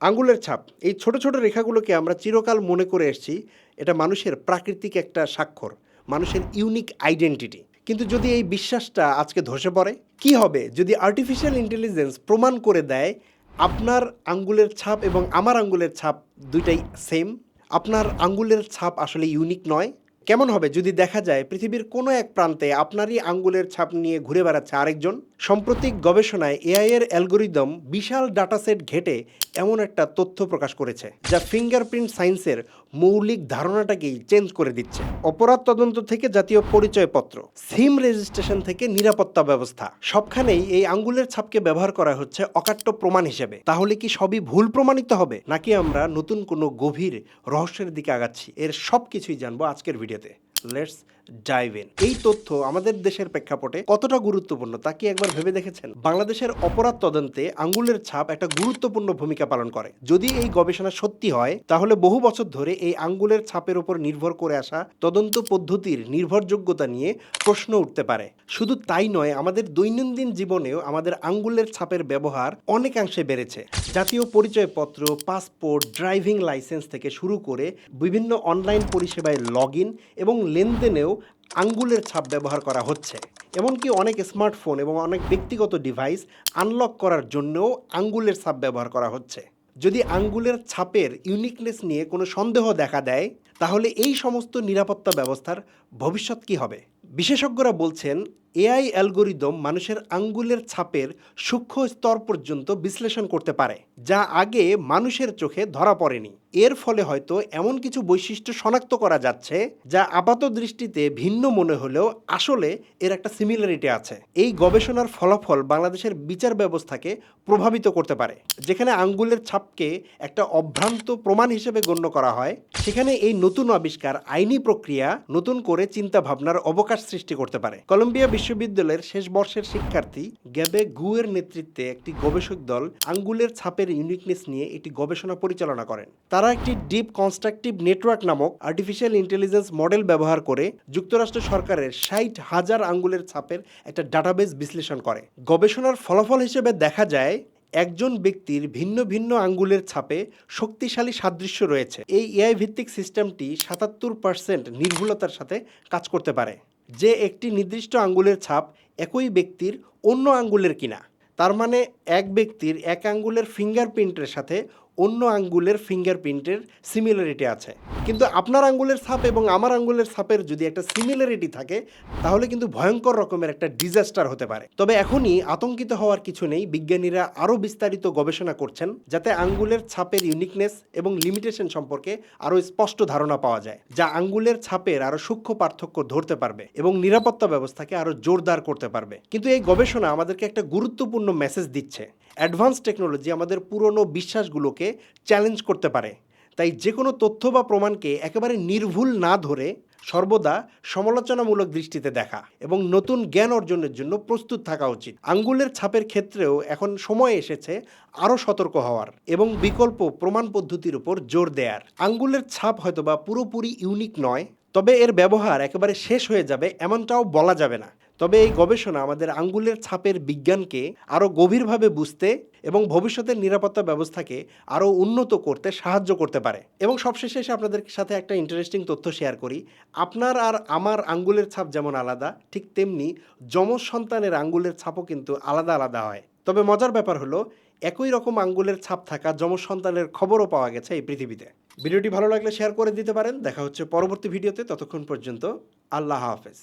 আঙ্গুলের ছাপ। এই ছোট ছোট রেখাগুলোকে আমরা চিরকাল মনে করে এসেছি, এটা মানুষের প্রাকৃতিক একটা স্বাক্ষর, মানুষের ইউনিক আইডেন্টিটি কিন্তু যদি এই বিশ্বাসটা আজকে ধসে পড়ে, কি হবে? যদি আর্টিফিশিয়াল ইন্টেলিজেন্স প্রমাণ করে দেয়, আপনার আঙ্গুলের ছাপ এবং আমার আঙ্গুলের ছাপ দুইটাই সেম আপনার আঙ্গুলের ছাপ আসলে ইউনিক নয় কেমন হবে যদি দেখা যায় পৃথিবীর কোনো এক প্রান্তে আপনারই আঙ্গুলের ছাপ নিয়ে ঘুরে বেড়াচ্ছে আরেকজন? সম্প্রতিক গবেষণায় এআই এর অ্যালগোরিদম বিশাল ডাটাসেট ঘেটে এমন একটা তথ্য প্রকাশ করেছে, যা ফিঙ্গারপ্রিন্ট সায়েন্সের মৌলিক ধারণাটাকেই চেঞ্জ করে দিচ্ছে। অপরাধ তদন্ত থেকে জাতীয় পরিচয়পত্র সিম রেজিস্ট্রেশন থেকে নিরাপত্তা ব্যবস্থা, সবখানেই এই আঙ্গুলের ছাপকে ব্যবহার করা হচ্ছে অকাট্য প্রমাণ হিসেবে। তাহলে কি সবই ভুল প্রমাণিত হবে? নাকি আমরা নতুন কোনো গভীর রহস্যের দিকে আগাচ্ছি? এর সব কিছুই জানব আজকের ভিডিওতে লেটস ইন এই তথ্য আমাদের দেশের প্রেক্ষাপটে কতটা গুরুত্বপূর্ণ তা কি একবার ভেবে দেখেছেন? বাংলাদেশের অপরাধ তদন্তে আঙ্গুলের ছাপ একটা গুরুত্বপূর্ণ ভূমিকা পালন করে। যদি এই গবেষণা সত্যি হয়, তাহলে বহু বছর ধরে এই আঙ্গুলের ছাপের উপর নির্ভর করে আসা তদন্ত পদ্ধতির নির্ভরযোগ্যতা নিয়ে প্রশ্ন উঠতে পারে। শুধু তাই নয়, আমাদের দৈনন্দিন জীবনেও আমাদের আঙ্গুলের ছাপের ব্যবহার অনেকাংশে বেড়েছে। জাতীয় পরিচয়পত্র, পাসপোর্ট, ড্রাইভিং লাইসেন্স থেকে শুরু করে বিভিন্ন অনলাইন পরিষেবায় লগ এবং লেনদেনেও আঙ্গুলের ছাপ ব্যবহার করা হচ্ছে। এমনকি অনেক স্মার্টফোন এবং অনেক ব্যক্তিগত ডিভাইস আনলক করার জন্যও আঙ্গুলের ছাপ ব্যবহার করা হচ্ছে। যদি আঙ্গুলের ছাপের ইউনিকনেস নিয়ে কোনো সন্দেহ দেখা দেয়, তাহলে এই সমস্ত নিরাপত্তা ব্যবস্থার ভবিষ্যৎ কী হবে? বিশেষজ্ঞরা বলছেন, এআই অ্যালগোরিদম মানুষের আঙ্গুলের ছাপের সূক্ষ্ম স্তর পর্যন্ত বিশ্লেষণ করতে পারে, যা আগে মানুষের চোখে ধরা পড়েনি। এর ফলে হয়তো এমন কিছু বৈশিষ্ট্য শনাক্ত করা যাচ্ছে যা আপাত দৃষ্টিতে ভিন্ন মনে হলেও আসলে এর একটা সিমিলারিটি আছে। এই গবেষণার ফলাফল বাংলাদেশের বিচার ব্যবস্থাকে প্রভাবিত করতে পারে, যেখানে আঙ্গুলের ছাপকে একটা অভ্রান্ত প্রমাণ হিসেবে গণ্য করা হয়। সেখানে এই নতুন আবিষ্কার আইনি প্রক্রিয়া নতুন করে চিন্তা ভাবনার অবকাশ সৃষ্টি করতে পারে। কলম্বিয়া বিশ্ববিদ্যালয়ের শেষ বর্ষের শিক্ষার্থী গ্যাবে গুয়ের নেতৃত্বে একটি গবেষক দল আঙ্গুলের ছাপের ইউনিকনেস নিয়ে একটি গবেষণা পরিচালনা করেন। তারা একটি ডিপ কনস্ট্রাকটিভ নেটওয়ার্ক নামক আর্টিফিশিয়াল ইন্টেলিজেন্স মডেল ব্যবহার করে যুক্তরাষ্ট্র সরকারের ষাট হাজার আঙ্গুলের ছাপের একটা ডাটাবেস বিশ্লেষণ করে। গবেষণার ফলাফল হিসেবে দেখা যায়, একজন ব্যক্তির ভিন্ন ভিন্ন আঙ্গুলের ছাপে শক্তিশালী সাদৃশ্য রয়েছে। এই এআই ভিত্তিক সিস্টেমটি সাতাত্তর পার্সেন্ট নির্ভুলতার সাথে কাজ করতে পারে, যে একটি নির্দিষ্ট আঙ্গুলের ছাপ একই ব্যক্তির অন্য আঙ্গুলের কিনা। তার মানে এক ব্যক্তির এক আঙ্গুলের ফিঙ্গারপ্রিন্টের সাথে অন্য আঙ্গুলের ফিঙ্গারপ্রিন্টের সিমিলারিটি আছে। কিন্তু আপনার আঙ্গুলের ছাপ এবং আমার আঙ্গুলের ছাপের যদি একটা সিমিলারিটি থাকে, তাহলে কিন্তু ভয়ঙ্কর রকমের একটা ডিজাস্টার হতে পারে। তবে এখনই আতঙ্কিত হওয়ার কিছু নেই, বিজ্ঞানীরা আরও বিস্তারিত গবেষণা করছেন, যাতে আঙ্গুলের ছাপের ইউনিকনেস এবং লিমিটেশন সম্পর্কে আরও স্পষ্ট ধারণা পাওয়া যায়, যা আঙ্গুলের ছাপের আরও সূক্ষ্ম পার্থক্য ধরতে পারবে এবং নিরাপত্তা ব্যবস্থাকে আরও জোরদার করতে পারবে। কিন্তু এই গবেষণা আমাদেরকে একটা গুরুত্বপূর্ণ মেসেজ দিচ্ছে। অ্যাডভান্স টেকনোলজি আমাদের পুরনো বিশ্বাসগুলোকে চ্যালেঞ্জ করতে পারে। তাই যে কোনো তথ্য বা প্রমাণকে একেবারে নির্ভুল না ধরে সর্বদা সমালোচনামূলক দৃষ্টিতে দেখা এবং নতুন জ্ঞান অর্জনের জন্য প্রস্তুত থাকা উচিত। আঙ্গুলের ছাপের ক্ষেত্রেও এখন সময় এসেছে আরও সতর্ক হওয়ার এবং বিকল্প প্রমাণ পদ্ধতির উপর জোর দেয়ার। আঙ্গুলের ছাপ হয়তোবা পুরোপুরি ইউনিক নয়, তবে এর ব্যবহার একেবারে শেষ হয়ে যাবে এমনটাও বলা যাবে না। তবে এই গবেষণা আমাদের আঙ্গুলের ছাপের বিজ্ঞানকে আরও গভীরভাবে বুঝতে এবং ভবিষ্যতের নিরাপত্তা ব্যবস্থাকে আরও উন্নত করতে সাহায্য করতে পারে। এবং সবশেষে এসে আপনাদের সাথে একটা ইন্টারেস্টিং তথ্য শেয়ার করি। আপনার আর আমার আঙ্গুলের ছাপ যেমন আলাদা, ঠিক তেমনি যমজ সন্তানের আঙ্গুলের ছাপও কিন্তু আলাদা আলাদা হয়। তবে মজার ব্যাপার হলো, একই রকম আঙ্গুলের ছাপ থাকা যমজ সন্তানের খবরও পাওয়া গেছে এই পৃথিবীতে। ভিডিওটি ভালো লাগলে শেয়ার করে দিতে পারেন। দেখা হচ্ছে পরবর্তী ভিডিওতে। ততক্ষণ পর্যন্ত আল্লাহ হাফেজ।